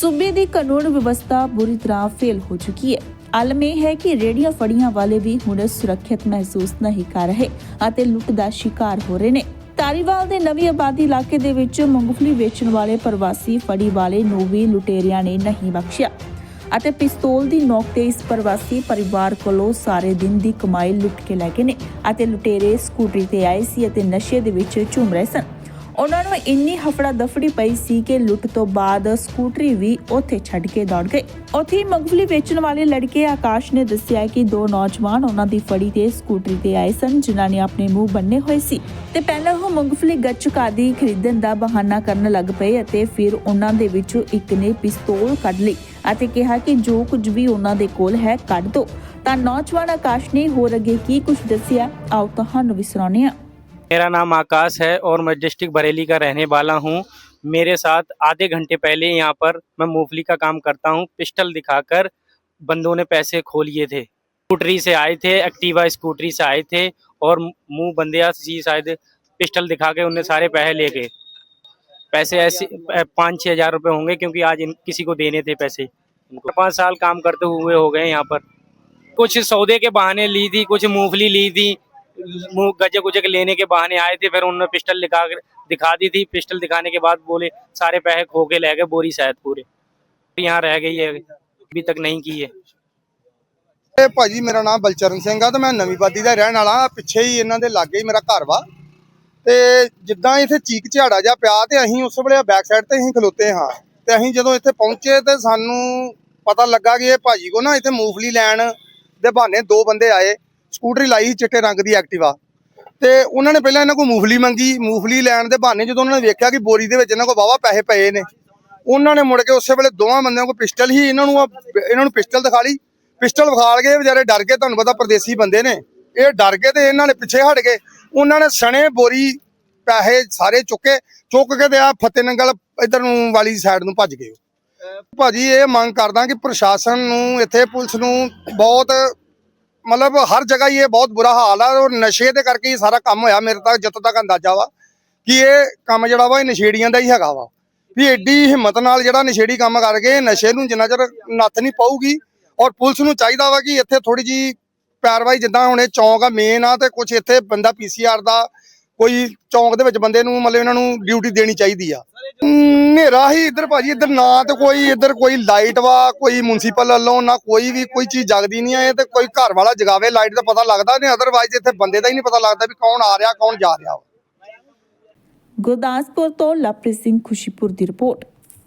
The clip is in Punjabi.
ਸੂਬੇ ਦੀ ਕਾਨੂੰਨ ਵਿਵਸਥਾ ਬੁਰੀ ਤਰ੍ਹਾਂ ਫੇਲ ਹੋ ਚੁੱਕੀ ਹੈ। ਆਲਮ ਇਹ ਹੈ ਕਿ ਰੇੜੀਆਂ ਫੜੀਆਂ ਵਾਲੇ ਵੀ ਹੁਣ ਸੁਰੱਖਿਅਤ ਮਹਿਸੂਸ ਨਹੀਂ ਕਰ ਰਹੇ ਅਤੇ ਲੁੱਟ ਦਾ ਸ਼ਿਕਾਰ ਹੋ ਰਹੇ ਨੇ। ਤਾਰੀਵਾਲ ਦੇ ਨਵੀਂ ਆਬਾਦੀ ਇਲਾਕੇ ਦੇ ਵਿੱਚ ਮੂੰਗਫਲੀ ਵੇਚਣ ਵਾਲੇ ਪ੍ਰਵਾਸੀ ਫੜੀ ਵਾਲੇ ਨੂੰ ਵੀ ਲੁਟੇਰਿਆਂ ਨੇ ਨਹੀਂ ਬਖਸ਼ਿਆ ਅਤੇ ਪਿਸਤੌਲ ਦੀ ਨੋਕ ਤੇ ਇਸ ਪ੍ਰਵਾਸੀ ਪਰਿਵਾਰ ਕੋਲੋਂ ਸਾਰੇ ਦਿਨ ਦੀ ਕਮਾਈ ਲੁੱਟ ਕੇ ਲੈ ਗਏ ਨੇ ਅਤੇ ਲੁਟੇਰੇ ਸਕੂਟਰੀ ਤੇ ਆਏ ਸੀ ਅਤੇ ਨਸ਼ੇ ਦੇ ਵਿੱਚ ਝੂਮ ਰਹੇ ਸਨ। ਉਹਨਾਂ ਨੂੰ ਇੰਨੀ ਹਫੜਾ ਦਫੜੀ ਪਈ ਸੀ ਕਿ ਲੁੱਟ ਤੋਂ ਬਾਅਦ ਸਕੂਟਰੀ ਵੀ ਉੱਥੇ ਛੱਡ ਕੇ ਦੌੜ ਗਏ। ਉੱਥੇ ਹੀ ਵੇਚਣ ਵਾਲੇ ਲੜਕੇ ਆਕਾਸ਼ ਨੇ ਦੱਸਿਆ ਕਿ ਦੋ ਨੌਜਵਾਨ ਉਹਨਾਂ ਦੀ ਫੜੀ ਤੇ ਸਕੂਟਰੀ ਤੇ ਆਏ ਸਨ, ਜਿਨ੍ਹਾਂ ਨੇ ਆਪਣੇ ਮੂੰਹ ਬੰਨੇ ਹੋਏ ਸੀ। ਤੇ ਪਹਿਲਾਂ ਉਹ ਮੂੰਗਫਲੀ ਗੱਚਕ ਆਦਿ ਖਰੀਦਣ ਦਾ ਬਹਾਨਾ ਕਰਨ ਲੱਗ ਪਏ ਅਤੇ ਫਿਰ ਉਹਨਾਂ ਦੇ ਵਿੱਚੋਂ ਇੱਕ ਨੇ ਪਿਸਤੌਲ ਕੱਢ ਲਈ ਅਤੇ ਕਿਹਾ ਕਿ ਜੋ ਕੁਝ ਵੀ ਉਹਨਾਂ ਦੇ ਕੋਲ ਹੈ, ਕੱਢ ਦਿਓ ਤਾਂ ਨੌਜਵਾਨ ਆਕਾਸ਼ ਨੇ ਹੋਰ ਅੱਗੇ ਕੀ ਕੁਝ ਦੱਸਿਆ? ਆਓ ਤੁਹਾਨੂੰ ਵੀ ਸੁਣਾਉਂਦੇ ਹਾਂ। मेरा नाम आकाश है और मैं डिस्ट्रिक्ट बरेली का रहने वाला हूँ। मेरे साथ आधे घंटे पहले यहाँ पर मैं मूंगफली का काम करता हूँ। पिस्टल दिखाकर बंदों ने पैसे खो लिए थे। स्कूटरी से आए थे, एक्टिवा स्कूटरी से आए थे और मुँह बंदिया सी शायद पिस्टल दिखा के उन्हें सारे पैसे ले गए। पैसे ऐसे पाँच छः हज़ार रुपये होंगे क्योंकि आज इन, किसी को देने थे पैसे। पाँच साल काम करते हुए हो गए यहाँ पर। कुछ सौदे के बहाने ली थी, कुछ मूंगफली ली थी मुंह गजे गुजे के लेने के बहाने आए थे फिर उन्होंने पिस्टल दिखा कर दिखा दी थी पिस्टल दिखाने के बाद बोले सारे पैसे खो के ले गए बोरी शायद पूरे यहाँ रह गई है अभी तक नहीं की है ਇਹ ਭਾਜੀ ਮੇਰਾ ਨਾਮ ਬਲਚਰਨ ਸਿੰਘ ਆ ਤੇ ਮੈਂ ਨਵੀਂਬਾਦੀ ਦਾ ਰਹਿਣ ਵਾਲਾ ਪਿੱਛੇ ਹੀ ਇਹਨਾਂ ਦੇ ਲਾਗੇ ਹੀ ਮੇਰਾ ਘਰ ਵਾ ਤੇ ਜਿੱਦਾਂ ਇੱਥੇ ਚੀਕ ਝਾੜਾ ਜਿਹਾ ਪਿਆ ਤੇ ਅਸੀਂ ਉਸ ਵੇਲੇ ਬੈਕ ਸਾਈਡ ਤੇ ਅਸੀਂ ਖਲੋਤੇ ਹਾਂ ਤੇ ਅਸੀਂ ਜਦੋਂ ਇੱਥੇ ਪਹੁੰਚੇ ਤੇ ਸਾਨੂੰ ਪਤਾ ਲੱਗਾ ਕਿ ਇਹ ਭਾਜੀ ਕੋ ਨਾ ਇੱਥੇ ਮੂੰਗਫਲੀ ਲੈਣ ਦੇ ਬਹਾਨੇ ਦੋ ਬੰਦੇ ਆਏ ਸਕੂਟਰੀ ਲਾਈ ਸੀ ਚਿੱਟੇ ਰੰਗ ਦੀ ਐਕਟਿਵਾ। ਤੇ ਉਹਨਾਂ ਨੇ ਪਹਿਲਾਂ ਇਹਨਾਂ ਕੋਲ ਮੂੰਗਫਲੀ ਮੰਗੀ, ਮੂੰਗਫਲੀ ਲੈਣ ਦੇ ਬਹਾਨੇ ਜਦੋਂ ਉਹਨਾਂ ਨੇ ਵੇਖਿਆ ਕਿ ਬੋਰੀ ਦੇ ਵਿੱਚ ਇਹਨਾਂ ਕੋਲ ਵਾਵਾ ਪੈਸੇ ਪਏ ਨੇ, ਉਹਨਾਂ ਨੇ ਮੁੜ ਕੇ ਉਸੇ ਵੇਲੇ ਦੋਵਾਂ ਬੰਦਿਆਂ ਕੋਲ ਪਿਸਟਲ ਹੀ ਇਹਨਾਂ ਨੂੰ ਇਹਨਾਂ ਨੂੰ ਪਿਸਟਲ ਦਿਖਾ ਲਈ। ਪਿਸਟਲ ਵਿਖਾਲ ਕੇ ਵਿਚਾਰੇ ਡਰ ਗਏ, ਤੁਹਾਨੂੰ ਪਤਾ ਪਰਦੇਸੀ ਬੰਦੇ ਨੇ। ਇਹ ਡਰ ਗਏ ਤੇ ਇਹਨਾਂ ਨੇ ਪਿੱਛੇ ਹਟ ਗਏ ਉਹਨਾਂ ਨੇ ਸਣੇ ਬੋਰੀ ਪੈਸੇ ਸਾਰੇ ਚੁੱਕੇ, ਚੁੱਕ ਕੇ ਤੇ ਆ ਫਤਿਹ ਨੰਗਲ ਇਧਰ ਨੂੰ ਵਾਲੀ ਸਾਈਡ ਨੂੰ ਭੱਜ ਗਏ ਭਾਜੀ ਇਹ ਮੰਗ ਕਰਦਾ ਕਿ ਪ੍ਰਸ਼ਾਸਨ ਨੂੰ, ਇੱਥੇ ਪੁਲਿਸ ਨੂੰ ਬਹੁਤ ਮਤਲਬ ਹਰ ਜਗ੍ਹਾ ਹੀ ਇਹ ਬਹੁਤ ਬੁਰਾ ਹਾਲ ਆ ਔਰ ਨਸ਼ੇ ਦੇ ਕਰਕੇ ਹੀ ਸਾਰਾ ਕੰਮ ਹੋਇਆ ਮੇਰੇ ਤੱਕ ਜਿੱਥੋਂ ਤੱਕ ਅੰਦਾਜ਼ਾ ਵਾ ਕਿ ਇਹ ਕੰਮ ਜਿਹੜਾ ਵਾ ਇਹ ਨਸ਼ੇੜੀਆਂ ਦਾ ਹੀ ਹੈਗਾ ਵਾ। ਵੀ ਐਡੀ ਹਿੰਮਤ ਨਾਲ ਜਿਹੜਾ ਨਸ਼ੇੜੀ ਕੰਮ ਕਰਕੇ ਨਸ਼ੇ ਨੂੰ ਜਿੰਨਾ ਚਿਰ ਨੱਥ ਨਹੀਂ ਪਾਊਗੀ ਔਰ ਪੁਲਿਸ ਨੂੰ ਚਾਹੀਦਾ ਵਾ ਕਿ ਇੱਥੇ ਥੋੜੀ ਜੀ ਪੈਰਵਾਈ ਜਿੱਦਾਂ ਹੁਣ ਇਹ ਚੌਂਕ ਆ ਮੇਨ ਆ ਤੇ ਕੁਝ ਇੱਥੇ ਬੰਦਾ ਪੀਸੀਆਰ ਦਾ ਕੋਈ ਚੌਂਕ ਦੇ ਵਿੱਚ ਬੰਦੇ ਨੂੰ ਮਤਲਬ ਇਹਨਾਂ ਨੂੰ ਡਿਊਟੀ ਦੇਣੀ ਚਾਹੀਦੀ ਆ। ਹਨੇਰਾ ਹੀ ਇੱਧਰ ਭਾਜੀ, ਇੱਧਰ ਨਾ ਤੇ ਕੋਈ ਇੱਧਰ ਕੋਈ ਲਾਈਟ ਵਾ, ਕੋਈ ਮੁਨਸੀਪਲ ਵੱਲੋਂ ਨਾ ਕੋਈ ਵੀ, ਕੋਈ ਚੀਜ਼ ਜਗਦੀ ਨਹੀਂ ਆ ਤੇ ਕੋਈ ਘਰ ਵਾਲਾ ਜਗਾਵੇ ਲਾਈਟ ਦਾ ਪਤਾ ਲੱਗਦਾ ਨਹੀਂ ਅਦਰਵਾਈਜ਼ ਇੱਥੇ ਬੰਦੇ ਦਾ ਹੀ ਨਹੀਂ ਪਤਾ ਲੱਗਦਾ ਵੀ ਕੌਣ ਆ ਰਿਹਾ, ਕੌਣ ਜਾ ਰਿਹਾ ਗੁਰਦਾਸਪੁਰ ਤੋਂ ਲਵਪ੍ਰੀਤ ਸਿੰਘ ਖੁਸ਼ੀਪੁਰ ਦੀ ਰਿਪੋਰਟ।